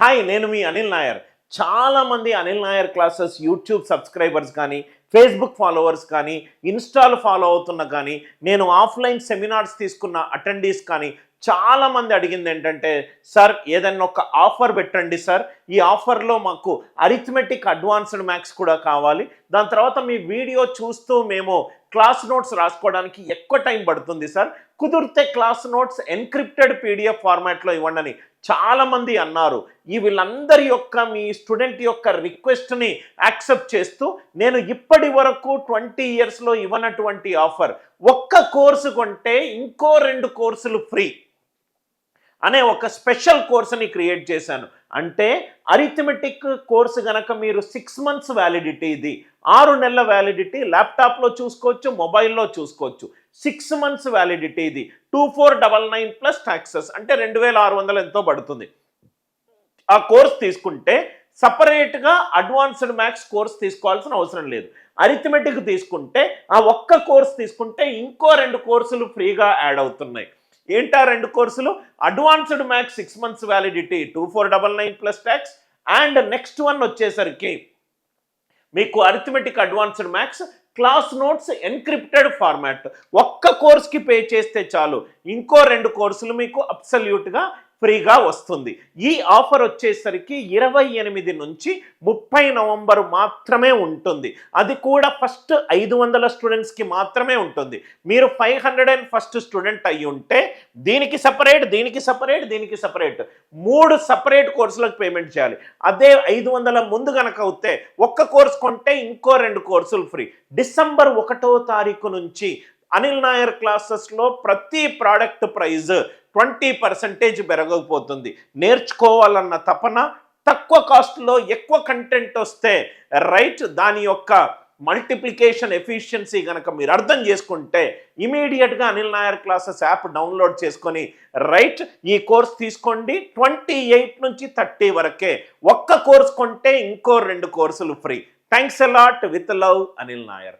Hi నేను మీ అనిల్ నాయర్. చాలామంది Anil Nair classes YouTube subscribers కానీ ఫేస్బుక్ ఫాలోవర్స్ కానీ ఇన్స్టాల్ ఫాలో అవుతున్న కానీ నేను ఆఫ్లైన్ సెమినార్స్ తీసుకున్న అటెండీస్ కానీ చాలామంది అడిగింది ఏంటంటే సార్ ఏదైనా ఒక ఆఫర్ పెట్టండి సార్. ఈ ఆఫర్లో మాకు అరిథమెటిక్ అడ్వాన్స్డ్ మ్యాథ్స్ కూడా కావాలి. దాని తర్వాత మీ వీడియో చూస్తూ మేము క్లాస్ నోట్స్ రాసుకోవడానికి ఎక్కువ టైం పడుతుంది సార్. కుదిరితే క్లాస్ నోట్స్ ఎన్క్రిప్టెడ్ పీడిఎఫ్ ఫార్మాట్లో ఇవ్వండి చాలామంది అన్నారు. ఈ వీళ్ళందరి యొక్క మీ స్టూడెంట్ యొక్క రిక్వెస్ట్ని యాక్సెప్ట్ చేస్తూ నేను ఇప్పటి వరకు ట్వంటీ ఇయర్స్లో ఇవ్వనటువంటి ఆఫర్. ఒక్క కోర్సు కొంటే ఇంకో రెండు కోర్సులు ఫ్రీ అనే ఒక స్పెషల్ కోర్సుని క్రియేట్ చేశాను. అంటే అరిథమెటిక్ కోర్సు గనక మీరు సిక్స్ మంత్స్ వ్యాలిడిటీ ఇది ఆరు నెలల వ్యాలిడిటీ ల్యాప్టాప్లో చూసుకోవచ్చు మొబైల్లో చూసుకోవచ్చు. సిక్స్ మంత్స్ వ్యాలిడిటీ ఇది two four double nine plus taxes అంటే రెండు వేల ఆరు వందలు ఎంతో పడుతుంది. ఆ కోర్స్ తీసుకుంటే సపరేట్గా అడ్వాన్స్డ్ మ్యాథ్స్ కోర్స్ తీసుకోవాల్సిన అవసరం లేదు. అరిథమెటిక్ తీసుకుంటే ఆ ఒక్క కోర్స్ తీసుకుంటే ఇంకో రెండు కోర్సులు ఫ్రీగా యాడ్ అవుతున్నాయి. ఏంటా రెండు కోర్సులు advanced maths six months validity two four double nine plus tax and next one వచ్చేసరికి మీకు arithmetic advanced maths class notes encrypted format ఒక్క కోర్స్కి పే చేస్తే చాలు. ఇంకో రెండు కోర్సులు మీకు అబ్సల్యూట్గా ఫ్రీగా వస్తుంది. ఈ ఆఫర్ వచ్చేసరికి ఇరవై ఎనిమిది నుంచి ముప్పై నవంబర్ మాత్రమే ఉంటుంది. అది కూడా ఫస్ట్ ఐదు వందల స్టూడెంట్స్కి మాత్రమే ఉంటుంది. మీరు five hundred and first student అయి ఉంటే దీనికి సపరేట్ దీనికి సపరేట్ దీనికి సపరేట్. మూడు సపరేట్ కోర్సులకు పేమెంట్ చేయాలి. అదే ఐదు వందల ముందు కనుక అవుతే ఒక్క కోర్స్ కొంటే ఇంకో రెండు కోర్సులు ఫ్రీ. డిసెంబర్ ఒకటో తారీఖు నుంచి అనిల్ నాయర్ క్లాసెస్లో ప్రతి ప్రోడక్ట్ ప్రైజ్ ట్వంటీ పర్సెంటేజ్ పెరగకపోతుంది. నేర్చుకోవాలన్న తపన తక్కువ కాస్ట్లో ఎక్కువ కంటెంట్ వస్తే రైట్ దాని యొక్క మల్టిప్లికేషన్ ఎఫిషియన్సీ కనుక మీరు అర్థం చేసుకుంటే ఇమీడియట్గా Anil Nair classes app download చేసుకొని రైట్ ఈ కోర్స్ తీసుకోండి. ట్వంటీ ఎయిట్ నుంచి థర్టీ వరకే ఒక్క కోర్స్ కొంటే ఇంకో రెండు కోర్సులు free. Thanks a lot with love Anil Nair.